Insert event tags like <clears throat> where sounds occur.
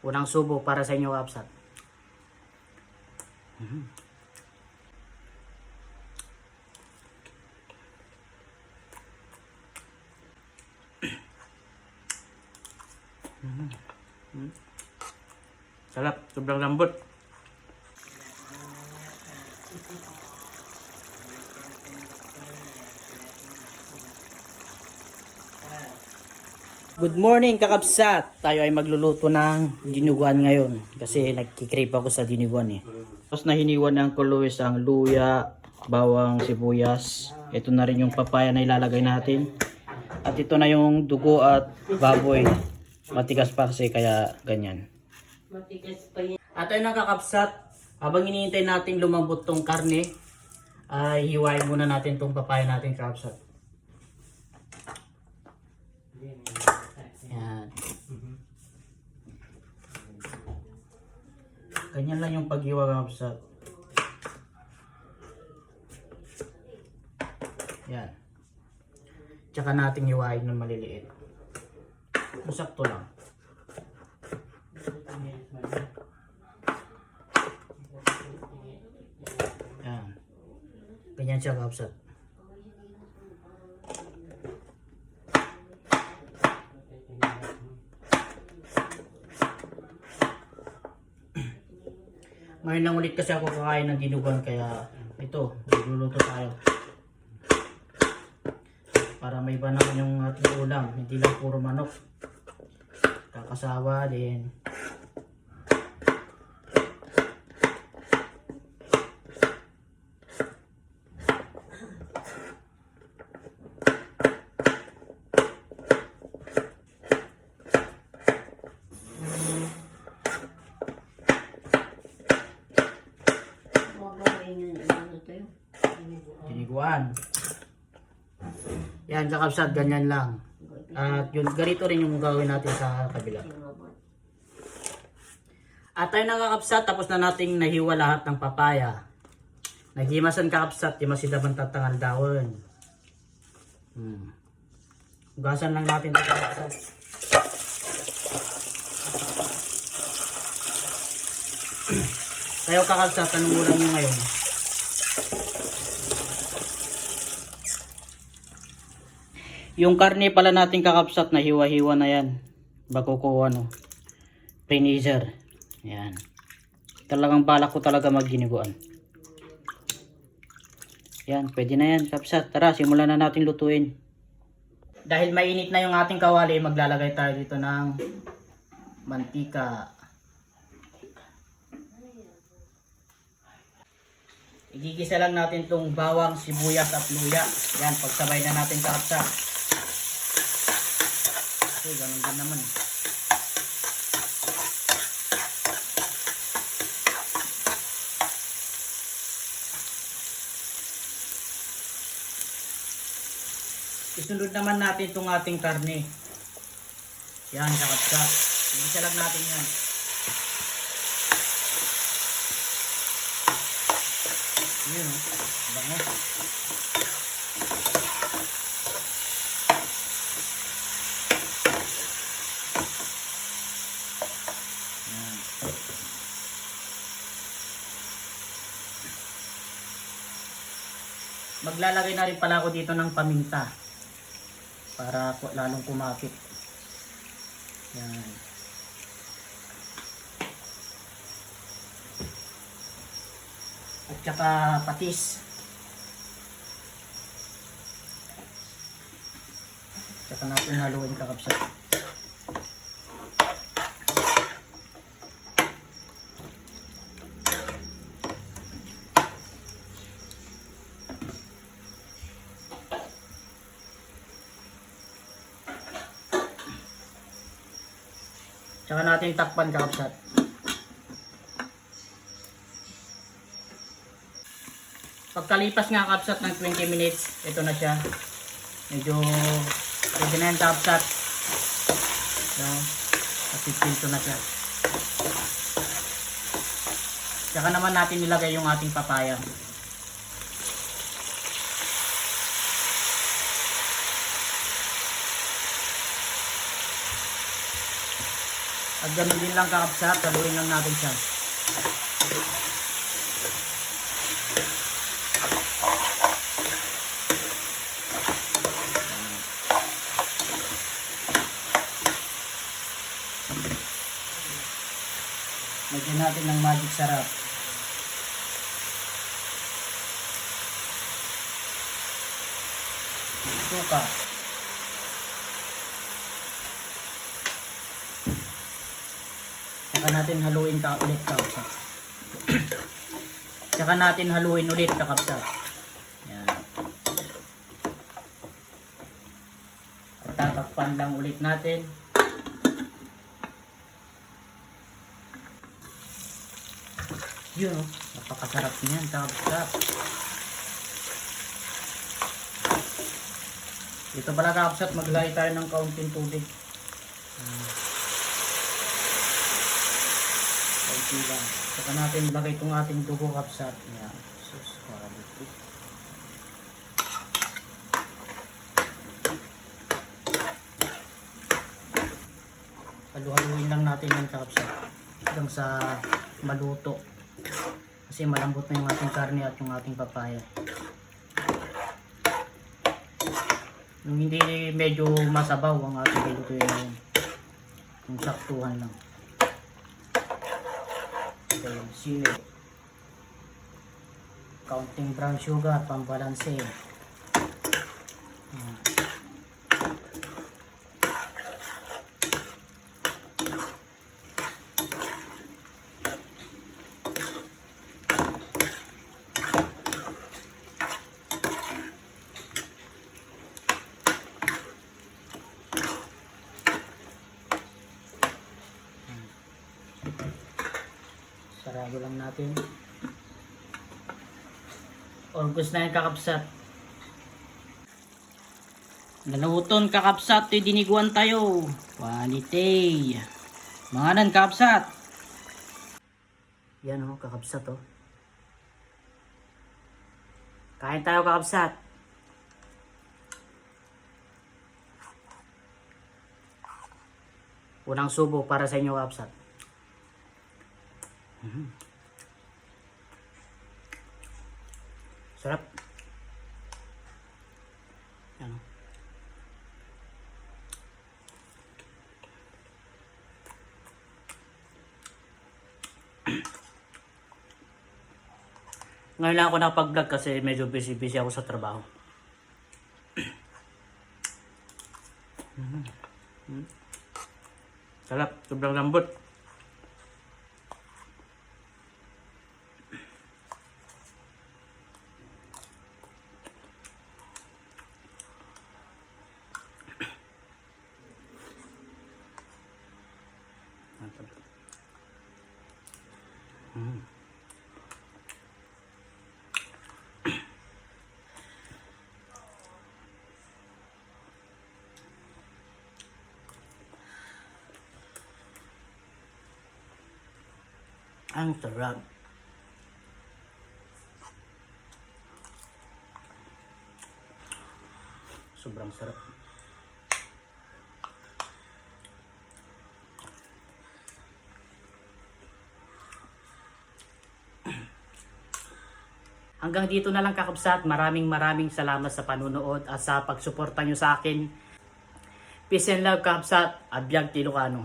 Unang subo para sa inyo, Kapsat. Mhm. Mhm. Mhm. Sarap, sobrang lambot. Good morning kakapsat! Tayo ay magluluto ng dinuguan ngayon kasi nagkikrave ako sa dinuguan eh. Tapos na hiniwan ng kuluwis ang luya, bawang, sibuyas. Ito na rin yung papaya na ilalagay natin. At ito na yung dugo at baboy. Matigas pa kasi kaya ganyan. At ayun na kakapsat, habang hinihintay natin lumambot tong karne, ay hiwain muna natin tong papaya natin kakapsat. Yan. Ganyan lang yung paghiwa kakapsat. Yan. Tsaka natin hiwain ng maliliit. Masakto lang. Yan. Ganyan siya kakapsat. Ngayon lang ulit kasi ako kakain ng dinuguan kaya ito, magluluto tayo. Para may iba naman yung ating ulam, hindi lang puro manok. Kakasawa din. Yan, kakapsat, ganyan lang. At yun, ganito rin yung gawin natin sa kabila. At tayo na kakapsat, tapos na nating nahiwa lahat ng papaya. Naghimasan kakapsat, himasidaban tatangal dawon. Hmm. Hugasan lang natin ito kakapsat. Kayo kakapsat, anong ulam nyo ngayon? Yung karne pala natin kakapsat na hiwa-hiwa na yan. Bago ko ano, freezer. Yan. Talagang balak ko talaga magginiguan. Yan, pwede na yan kapsat. Tara, simulan na natin lutuin. Dahil mainit na yung ating kawali, maglalagay tayo dito ng mantika. Igigisa lang natin tong bawang, sibuyas at luya. Yan, pagsabay na natin kapsat. Okay, ganun din naman. eh. Isunod naman natin itong ating karne. Yan, kakatsa. Igisa lang natin yan. Yun, oh. bango. Yan. Maglalagay na rin pala ako dito ng paminta para lalong kumapit. Yan. At saka patis. Tsaka natin haluin kakapsat. Tsaka natin takpan kakapsat. Pagkalipas nga kapsat ng 20 minutes, ito na siya. Medyo pwede na yung kapsat. So, napipinto na siya. Tsaka naman natin nilagay yung ating papaya. At ganun din lang kakapsat, haluin lang natin siya. Lagyan natin ng magic sarap. Suka. Saka natin haluin ka ulit kakapsat. <clears throat> Saka natin haluin ulit kakapsat. Yan. At tatakpan lang ulit natin. Yun oh, napakasarap niyan kakapsat. Dito pala kakapsat, maglagay tayo ng kaunting tubig. Kaunti lang. Saka natin ilagay itong ating dugo kapsat. Yan. Sus, quality. Halu-haluin lang natin yung kapsat. Hanggang sa maluto. Kasi malambot na yung ating karne at yung ating papaya. Nung hindi medyo masabaw ang ating pilutuin ngayon. Yung saktuhan lang. Okay, sili. Counting brown sugar, pambalanse. Ayan. Sarado lang natin. Orgos na yung kakapsat. Naluton kakapsat, to'y diniguan tayo. Quality. Mga nan kakapsat. Yan oh, kakapsat oh. Kain tayo kakapsat. Unang subo para sa inyo kakapsat. Sarap. Yan. oh. Ngayon lang ako nakapag-vlog kasi medyo busy-busy ako sa trabaho. Mm. Sarap, sobrang lambot. Mm. Ang sarap. Sobrang sarap. <clears throat> Hanggang dito na lang kakabsat. Maraming maraming salamat sa panunood at sa pagsuporta nyo sa akin. Peace and love kakabsat. Abiyag Tilocano.